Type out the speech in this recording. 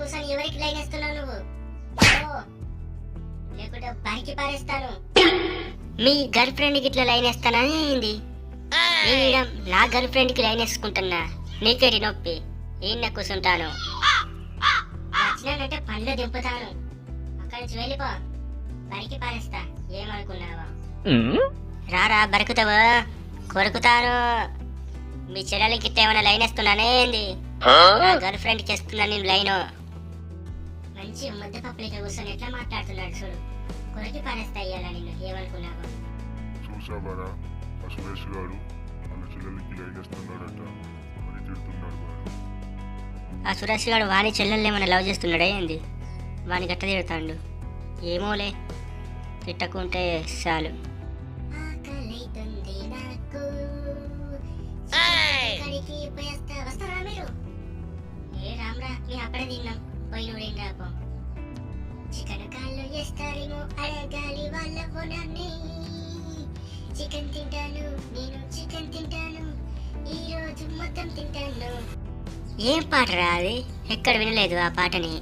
కూర్చొని ఎవరికి లైన్ వేస్తున్నావు నువ్వు? లేకుంటే బరికి పారేస్తాను. మీ గర్ల్ ఫ్రెండ్కి ఇట్లా లైన్ వేస్తానా? ఏంది? నా గర్ల్ ఫ్రెండ్కి లైన్ వేసుకుంటున్నా. నీకేటి నొప్పి. ఈయన కూర్చుంటాను వచ్చినానంటే పండ్లు దింపుతాను. అక్కడి నుంచి వెళ్ళిపో. బరికి పారేస్తా. ఏమనుకున్నావా? రారా బరుకుతావా? కొరుకుతాను. మీ చెల్లెలకి ఇట్లా ఏమైనా లైన్ వేస్తున్నానే? ఏంది? గర్ల్ ఫ్రెండ్ చేస్తున్నా నేను లైన్. మంచి ముద్ద పప్పులతో కూర్చొని ఎట్లా మాట్లాడుతున్నాడు చూడు. కొరికి పారేస్తా ఇయ్యాల నిన్ను? ఏమనుకున్నావా? చూసావారా? ఆ సురేష్ గారు వాళ్ళ చెల్లెలకి లైన్ వేస్తున్నాడట అని తిడుతున్నాడు వాడు. ఆ సురేష్ గారు వాని చెల్లెల్ని ఏమైనా లవ్ చేస్తున్నాడా ఏంది? వాని గట్ట తిడతాడు. ఏమోలే. తిట్టకుంటే చాలు. ఏ రామ్రా మేము అక్కడే తిన్నాం. పోయి చికెన్ కాళ్ళు చేస్తారేమో అడగాలి వాళ్ళ పొనాన్ని చికెన్ తింటాను నేను చికెన్ తింటాను ఈ రోజు మొత్తం తింటాను ఏం పాట రా అది ఎక్కడ వినలేదు ఆ పాటని